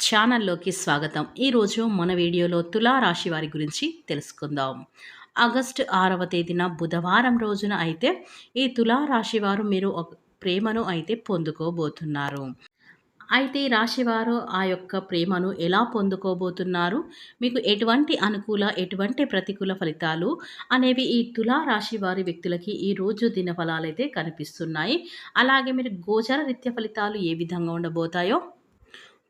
ఛానల్లోకి స్వాగతం. ఈరోజు మన వీడియోలో తులా రాశి వారి గురించి తెలుసుకుందాం. ఆగస్టు ఆరవ తేదీన బుధవారం రోజున అయితే ఈ తులా రాశి వారు మీరు ఒక ప్రేమను అయితే పొందుకోబోతున్నారు. అయితే రాశివారు ఆ యొక్క ప్రేమను ఎలా పొందుకోబోతున్నారు? మీకు ఎటువంటి అనుకూల ఎటువంటి ప్రతికూల ఫలితాలు అనేవి ఈ తులా రాశి వారి వ్యక్తులకి ఈ రోజు దిన అయితే కనిపిస్తున్నాయి. అలాగే మీరు గోచర రీత్య ఫలితాలు ఏ విధంగా ఉండబోతాయో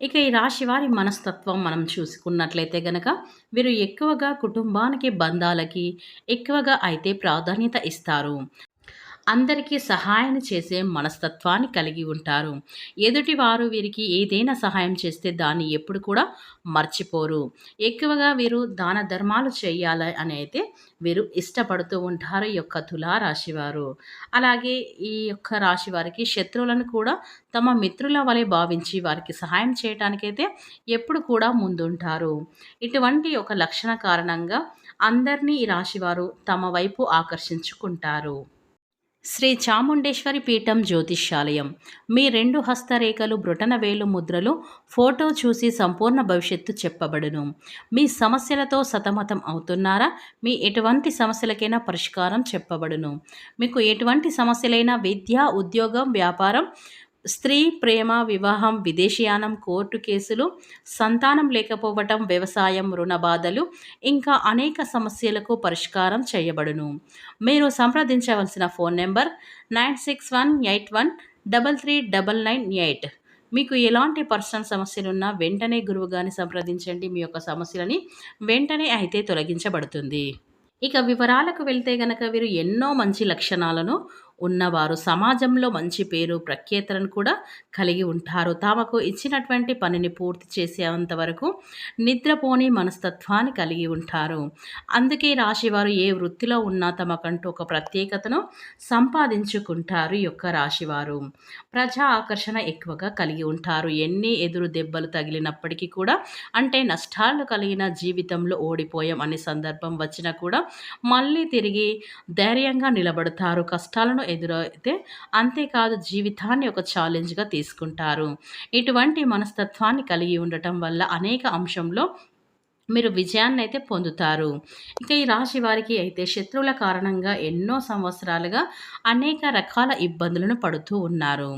ఇక ఈ రాశి వారి మనస్తత్వం మనం చూసుకున్నట్లయితే గనక వీరు ఎక్కువగా కుటుంబానికి బంధాలకి ఎక్కువగా అయితే ప్రాధాన్యత ఇస్తారు. అందరికీ సహాయం చేసే మనస్తత్వాన్ని కలిగి ఉంటారు. ఎదుటివారు వీరికి ఏదైనా సహాయం చేస్తే దాన్ని ఎప్పుడు కూడా మర్చిపోరు. ఎక్కువగా వీరు దాన ధర్మాలు చేయాలి అని అయితే వీరు ఇష్టపడుతూ ఉంటారు ఈ యొక్క తులా రాశివారు అలాగే ఈ యొక్క రాశి వారికి శత్రువులను కూడా తమ మిత్రుల వలె భావించి వారికి సహాయం చేయటానికైతే ఎప్పుడు కూడా ముందుంటారు. ఇటువంటి ఒక లక్షణ కారణంగా అందరినీ ఈ రాశివారు తమ వైపు ఆకర్షించుకుంటారు. శ్రీ చాముండేశ్వరి పీఠం జ్యోతిష్యాలయం. మీ రెండు హస్తరేఖలు బ్రుటన వేలు ముద్రలు ఫోటో చూసి సంపూర్ణ భవిష్యత్తు చెప్పబడును. మీ సమస్యలతో సతమతం అవుతున్నారా? మీ ఎటువంటి సమస్యలకైనా పరిష్కారం చెప్పబడును. మీకు ఎటువంటి సమస్యలైనా విద్య ఉద్యోగం వ్యాపారం స్త్రీ ప్రేమ వివాహం విదేశీయానం కోర్టు కేసులు సంతానం లేకపోవటం వ్యవసాయం రుణ బాధలు ఇంకా అనేక సమస్యలకు పరిష్కారం చేయబడును. మీరు సంప్రదించవలసిన phone number nine six one eight one double three double nine eight. మీకు ఎలాంటి పర్సనల్ సమస్యలున్నా వెంటనే గురువుగాని సంప్రదించండి. మీ యొక్క సమస్యలని వెంటనే అయితే తొలగించబడుతుంది. ఇక వివరాలకు వెళ్తే గనక వీరు ఎన్నో మంచి లక్షణాలను ఉన్నవారు సమాజంలో మంచి పేరు ప్రఖ్యాతలను కూడా కలిగి ఉంటారు. తమకు ఇచ్చినటువంటి పనిని పూర్తి చేసేంత వరకు నిద్రపోని మనస్తత్వాన్ని కలిగి ఉంటారు. అందుకే రాశివారు ఏ వృత్తిలో ఉన్నా తమకంటూ ఒక ప్రత్యేకతను సంపాదించుకుంటారు యొక్క రాశివారు. ప్రజా ఆకర్షణ ఎక్కువగా కలిగి ఉంటారు. ఎన్ని ఎదురు దెబ్బలు తగిలినప్పటికీ కూడా అంటే నష్టాలు కలిగిన జీవితంలో ఓడిపోయాం అనే సందర్భం వచ్చినా కూడా మళ్ళీ తిరిగి ధైర్యంగా నిలబడతారు. కష్టాలను ఎదురైతే అంతేకాదు జీవితాన్ని ఒక ఛాలెంజ్గా తీసుకుంటారు. ఇటువంటి మనస్తత్వాన్ని కలిగి ఉండటం వల్ల అనేక అంశంలో మీరు విజయాన్ని అయితే పొందుతారు. ఇక ఈ రాశి వారికి అయితే శత్రువుల కారణంగా ఎన్నో సంవత్సరాలుగా అనేక రకాల ఇబ్బందులను పడుతూ ఉన్నారు.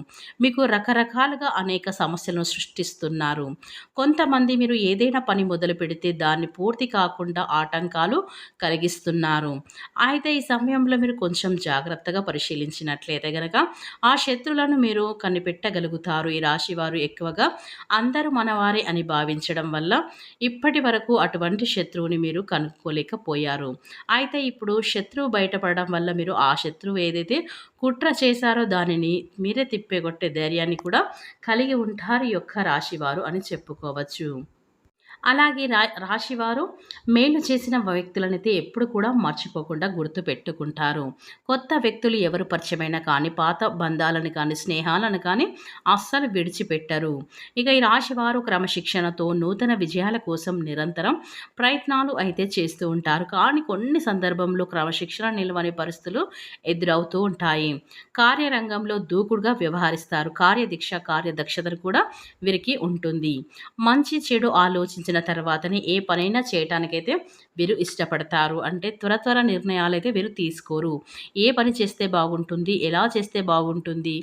మీకు రకరకాలుగా అనేక సమస్యలను సృష్టిస్తున్నారు. కొంతమంది మీరు ఏదైనా పని మొదలు పెడితే దాన్ని పూర్తి కాకుండా ఆటంకాలు కలిగిస్తున్నారు. అయితే ఈ సమయంలో మీరు కొంచెం జాగ్రత్తగా పరిశీలించినట్లయితే గనక ఆ శత్రువులను మీరు కనిపెట్టగలుగుతారు. ఈ రాశి వారు ఎక్కువగా అందరూ మనవారే అని భావించడం వల్ల ఇప్పటి వరకు అటువంటి శత్రువుని మీరు కనుక్కోలేకపోయారు. అయితే ఇప్పుడు శత్రువు బయటపడడం వల్ల మీరు ఆ శత్రువు ఏదైతే కుట్ర చేశారో దానిని మీరే తిప్పేగొట్టే ధైర్యాన్ని కూడా కలిగి ఉంటారు యొక్క రాశివారు అని చెప్పుకోవచ్చు. అలాగే రా రాశివారు మేలు చేసిన వ్యక్తులనైతే ఎప్పుడు కూడా మర్చిపోకుండా గుర్తు పెట్టుకుంటారు. కొత్త వ్యక్తులు ఎవరు పరిచయమైనా కానీ పాత బంధాలను కానీ స్నేహాలను కానీ అస్సలు విడిచిపెట్టరు. ఇక ఈ రాశివారు క్రమశిక్షణతో నూతన విజయాల కోసం నిరంతరం ప్రయత్నాలు అయితే చేస్తూ ఉంటారు. కానీ కొన్ని సందర్భంలో క్రమశిక్షణ నిల్వని పరిస్థితులు ఎదురవుతూ ఉంటాయి. కార్యరంగంలో దూకుడుగా వ్యవహరిస్తారు. కార్యదీక్ష కార్యదక్షతను కూడా వీరికి ఉంటుంది. మంచి చెడు ఆలోచించ ఆలోచించిన తర్వాతనే ఏ పనైనా చేయటానికైతే వీరు ఇష్టపడతారు. అంటే త్వర త్వర నిర్ణయాలు అయితే వీరు తీసుకోరు. ఏ పని చేస్తే బాగుంటుంది ఎలా చేస్తే బాగుంటుంది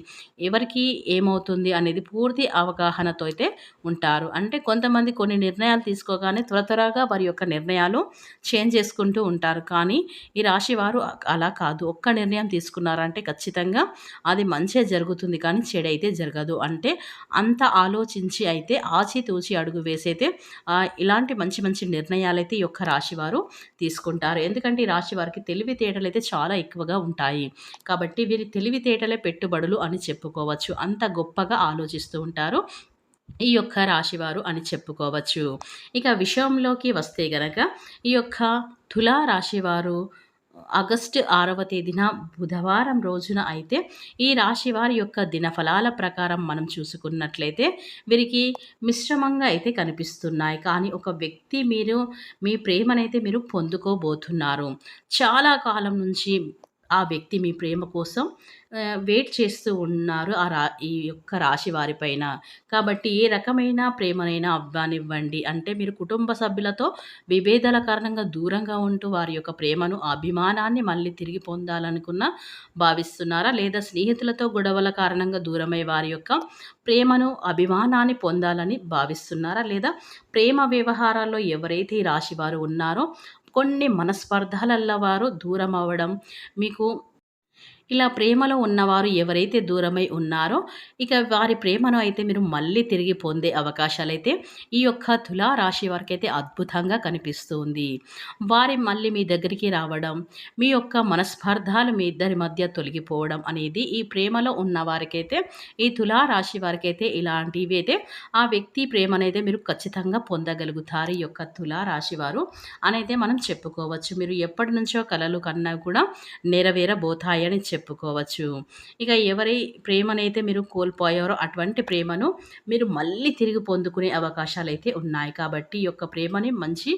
ఎవరికి ఏమవుతుంది అనేది పూర్తి అవగాహనతో అయితే ఉంటారు. అంటే కొంతమంది కొన్ని నిర్ణయాలు తీసుకోగానే త్వర త్వరగా వారి యొక్క నిర్ణయాలు చేంజ్ చేసుకుంటూ ఉంటారు. కానీ ఈ రాశి వారు అలా కాదు. ఒక్క నిర్ణయం తీసుకున్నారంటే ఖచ్చితంగా అది మంచే జరుగుతుంది కానీ చెడైతే జరగదు. అంటే అంత ఆలోచించి అయితే ఆచితూచి అడుగు వేసైతే ఇలాంటి మంచి మంచి నిర్ణయాలు అయితే ఈ యొక్క రాశివారు తీసుకుంటారు. ఎందుకంటే ఈ రాశి వారికి తెలివితేటలు అయితే చాలా ఎక్కువగా ఉంటాయి. కాబట్టి వీరి తెలివితేటలే పెట్టుబడులు అని చెప్పుకోవచ్చు. అంత గొప్పగా ఆలోచిస్తూ ఉంటారు ఈ యొక్క రాశివారు అని చెప్పుకోవచ్చు. ఇక విషయంలోకి వస్తే గనక ఈ యొక్క తులా రాశివారు ఆగస్టు ఆరవ తేదీన బుధవారం రోజున అయితే ఈ రాశి వారి యొక్క దినఫలాల ప్రకారం మనం చూసుకున్నట్లయితే వీరికి మిశ్రమంగా అయితే కనిపిస్తున్నాయి. కానీ ఒక వ్యక్తి మీరు మీ ప్రేమనైతే మీరు పొందుకోబోతున్నారు. చాలా కాలం నుంచి ఆ వ్యక్తి మీ ప్రేమ కోసం వెయిట్ చేస్తూ ఉన్నారు. ఆ రా ఈ యొక్క రాశి వారిపైన. కాబట్టి ఏ రకమైన ప్రేమనైనా అవ్వనివ్వండి. అంటే మీరు కుటుంబ సభ్యులతో విభేదాల కారణంగా దూరంగా ఉంటూ వారి యొక్క ప్రేమను, అభిమానాన్ని మళ్ళీ తిరిగి పొందాలనుకున్న భావిస్తున్నారా? లేదా స్నేహితులతో గొడవల కారణంగా దూరమై వారి యొక్క ప్రేమను, అభిమానాన్ని పొందాలని భావిస్తున్నారా? లేదా ప్రేమ వ్యవహారాల్లో ఎవరైతే ఈ రాశి వారు ఉన్నారో కొన్ని మనస్పర్ధలల్ల వారు దూరం అవ్వడం మీకు ఇలా ప్రేమలో ఉన్నవారు ఎవరైతే దూరమై ఉన్నారో, ఇక వారి ప్రేమను అయితే మీరు మళ్ళీ తిరిగి పొందే అవకాశాలైతే ఈ యొక్క తులా రాశి వారికైతే అద్భుతంగా కనిపిస్తుంది. వారి మళ్ళీ మీ దగ్గరికి రావడం, మీ యొక్క మనస్పర్ధాలు మీ ఇద్దరి మధ్య తొలగిపోవడం అనేది ఈ ప్రేమలో ఉన్న వారికైతే ఈ తులా రాశి వారికైతే ఇలాంటివి అయితే ఆ వ్యక్తి ప్రేమనైతే మీరు ఖచ్చితంగా పొందగలుగుతారు. ఈ యొక్క తులా రాశి వారు అనైతే మనం చెప్పుకోవచ్చు. మీరు ఎప్పటి నుంచో కలలు కన్నా కూడా నెరవేరబోతాయని చెప్పుకోవచ్చు. ఇక ఎవరి ప్రేమనైతే మీరు కోల్పోయారో అటువంటి ప్రేమను మీరు మళ్ళీ తిరిగి పొందుకునే అవకాశాలు అయితే ఉన్నాయి. కాబట్టి ఈ యొక్క ప్రేమని మంచి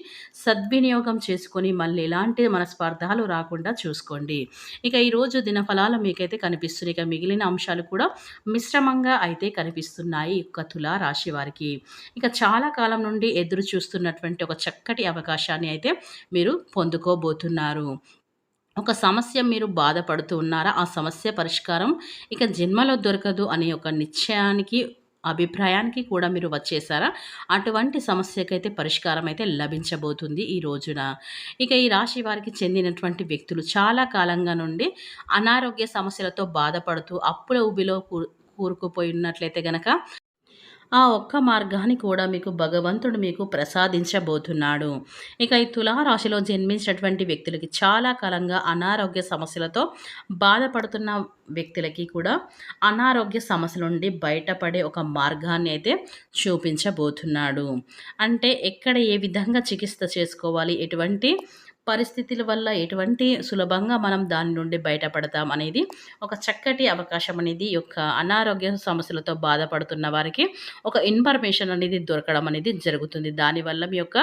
సద్వినియోగం చేసుకొని మళ్ళీ ఎలాంటి మనస్పర్ధాలు రాకుండా చూసుకోండి. ఇక ఈరోజు దినఫలాలు మీకైతే కనిపిస్తున్నాయి. ఇక మిగిలిన అంశాలు కూడా మిశ్రమంగా అయితే కనిపిస్తున్నాయి ఒక తులా రాశి వారికి. ఇక చాలా కాలం నుండి ఎదురు చూస్తున్నటువంటి ఒక చక్కటి అవకాశాన్ని అయితే మీరు పొందుకోబోతున్నారు. ఒక సమస్య మీరు బాధపడుతూ ఉన్నారా? ఆ సమస్య పరిష్కారం ఇక జన్మలో దొరకదు అనే ఒక నిశ్చయానికి, అభిప్రాయానికి కూడా మీరు వచ్చేసారా? అటువంటి సమస్యకైతే పరిష్కారం అయితే లభించబోతుంది ఈ రోజున. ఇక ఈ రాశి వారికి చెందినటువంటి వ్యక్తులు చాలా కాలంగా నుండి అనారోగ్య సమస్యలతో బాధపడుతూ అప్పుల ఊబిలో కూ కూరుకుపోయి ఉన్నట్లయితే గనక ఆ ఒక్క మార్గాన్ని కూడా మీకు భగవంతుడు మీకు ప్రసాదించబోతున్నాడు. ఇక ఈ తులారాశిలో జన్మించినటువంటి వ్యక్తులకి చాలా కాలంగా అనారోగ్య సమస్యలతో బాధపడుతున్న వ్యక్తులకి కూడా అనారోగ్య సమస్యల నుండి బయటపడే ఒక మార్గాన్ని అయితే చూపించబోతున్నాడు. అంటే ఎక్కడ ఏ విధంగా చికిత్స చేసుకోవాలి? ఎటువంటి పరిస్థితుల వల్ల ఎటువంటి సులభంగా మనం దాని నుండి బయటపడతాం అనేది ఒక చక్కటి అవకాశం అనేది యొక్క అనారోగ్య సమస్యలతో బాధపడుతున్న వారికి ఒక ఇన్ఫర్మేషన్ అనేది దొరకడం అనేది జరుగుతుంది. దానివల్ల మీ యొక్క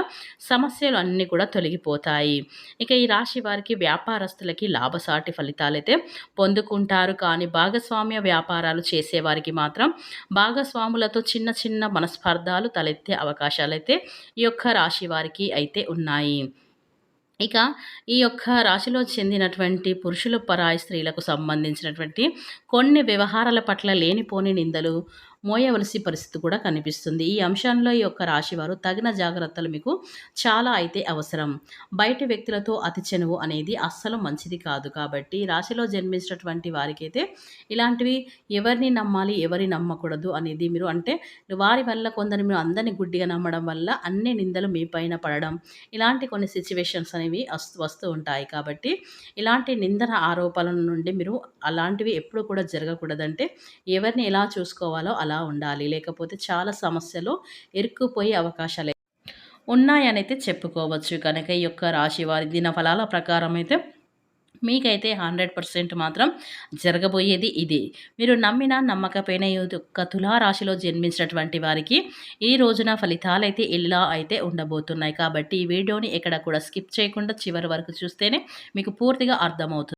సమస్యలు అన్నీ కూడా తొలగిపోతాయి. ఇక ఈ రాశి వారికి వ్యాపారస్తులకి లాభసాటి ఫలితాలైతే పొందుకుంటారు. కానీ భాగస్వామ్య వ్యాపారాలు చేసేవారికి మాత్రం భాగస్వాములతో చిన్న చిన్న మనస్పర్ధాలు తలెత్తే అవకాశాలైతే ఈ యొక్క రాశి వారికి అయితే ఉన్నాయి. ఇక ఈ యొక్క రాశిలో చెందినటువంటి పురుషుల పరాయి స్త్రీలకు సంబంధించినటువంటి కొన్ని వ్యవహారాల పట్ల లేనిపోని నిందలు మోయవలసి పరిస్థితి కూడా కనిపిస్తుంది. ఈ అంశంలో ఈ యొక్క రాశివారు తగిన జాగ్రత్తలు మీకు చాలా అయితే అవసరం. బయట వ్యక్తులతో అతి చనువు అనేది అస్సలు మంచిది కాదు. కాబట్టి రాశిలో జన్మించినటువంటి వారికైతే ఇలాంటివి ఎవరిని నమ్మాలి, ఎవరిని నమ్మకూడదు అనేది మీరు అంటే వారి వల్ల కొందరు మీరు అందరిని గుడ్డిగా నమ్మడం వల్ల అన్ని నిందలు మీ పైన పడడం ఇలాంటి కొన్ని సిచ్యువేషన్స్ అనేవి వస్తూ వస్తూ ఉంటాయి. కాబట్టి ఇలాంటి నిందన ఆరోపణల నుండి మీరు అలాంటివి ఎప్పుడు కూడా జరగకూడదంటే ఎవరిని ఎలా చూసుకోవాలో అలా ఉండాలి. లేకపోతే చాలా సమస్యలు ఇరుక్కుపోయే అవకాశాలు ఉన్నాయనైతే చెప్పుకోవచ్చు. కనుక ఈ యొక్క రాశి వారి దినఫలాల ప్రకారం అయితే మీకైతే 100% మాత్రం జరగబోయేది ఇది మీరు నమ్మినా నమ్మకపోయినా ఈ యొక్క తులా రాశిలో జన్మించినటువంటి వారికి ఈ రోజున ఫలితాలు అయితే ఇలా అయితే ఉండబోతున్నాయి. కాబట్టి ఈ వీడియోని ఎక్కడ కూడా స్కిప్ చేయకుండా చివరి వరకు చూస్తేనే మీకు పూర్తిగా అర్థమవుతుంది.